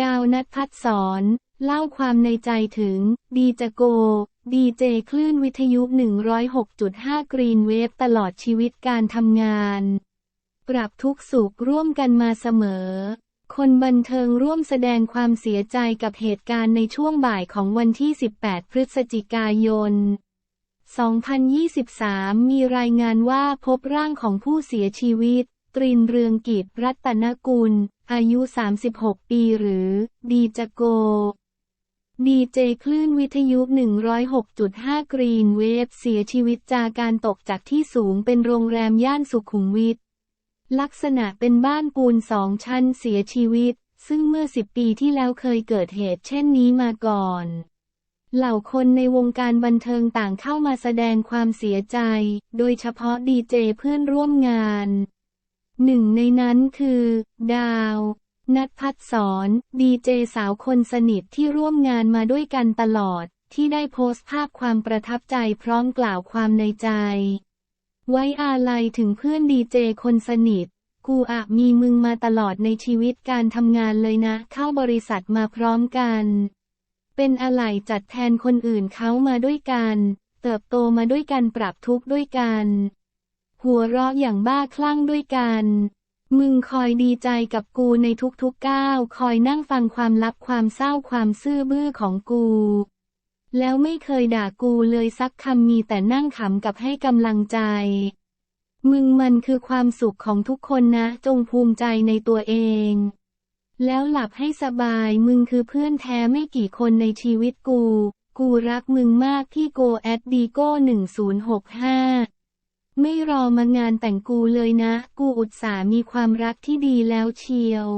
ดาวนัทพัฒสอนเล่าความในใจถึง ดีจโก ดีเจคลื่นวิทยุ 106.5 กรีนเวฟตลอดชีวิตการทำงาน ปรับทุกสุขร่วมกันมาเสมอ คนบันเทิงร่วมแสดงความเสียใจกับเหตุการณ์ในช่วงบ่ายของวันที่ 18 พฤศจิกายน 2023 มีรายงานว่าพบร่างของผู้เสียชีวิต ตรินเรืองกิจรัตนกุล อายุ 36 ปีหรือ ดีจโก ดีเจคลื่นวิทยุ 106.5 กรีนเวฟเสียชีวิตจากการตกจากที่สูงเป็นโรงแรมย่านสุขุมวิท ลักษณะเป็นบ้านปูนสองชั้นเสียชีวิต ซึ่งเมื่อสิบปีที่แล้วเคยเกิดเหตุเช่นนี้มาก่อน เหล่าคนในวงการบันเทิงต่างเข้ามาแสดงความเสียใจ โดยเฉพาะดีเจเพื่อนร่วมงาน หนึ่งในนั้นคือ ดาวนัทพัฒสอนดีเจสาวคนสนิทที่ร่วมงานมาด้วยกันตลอด ที่ได้โพสต์ภาพความประทับใจพร้อมกล่าวความในใจ ไว้อาลัยถึงเพื่อนดีเจคนสนิท กูอะมีมึงมาตลอดในชีวิตการทำงานเลยนะ เข้าบริษัทมาพร้อมกัน เป็นอะไรจัดแทนคนอื่นเขามาด้วยกัน เติบโตมาด้วยกันปรับทุกข์ด้วยกัน หัวเราะอย่างบ้าคลั่งด้วยกัน มึงคอยดีใจกับกูในทุกๆก้าว คอยนั่งฟังความลับความเศร้าความซื่อบื้อของกู แล้วไม่เคยด่ากูเลยสักคำมีแต่นั่งขำกับให้กำลังใจ มึงมันคือความสุขของทุกคนนะ จงภูมิใจในตัวเอง แล้วหลับให้สบาย มึงคือเพื่อนแท้ไม่กี่คนในชีวิตกู กูรักมึงมากที่โกแอดดีโก้1065 ไม่รอมางานแต่งกูเลยนะ กูอุตส่าห์มีความรักที่ดีแล้วเชียว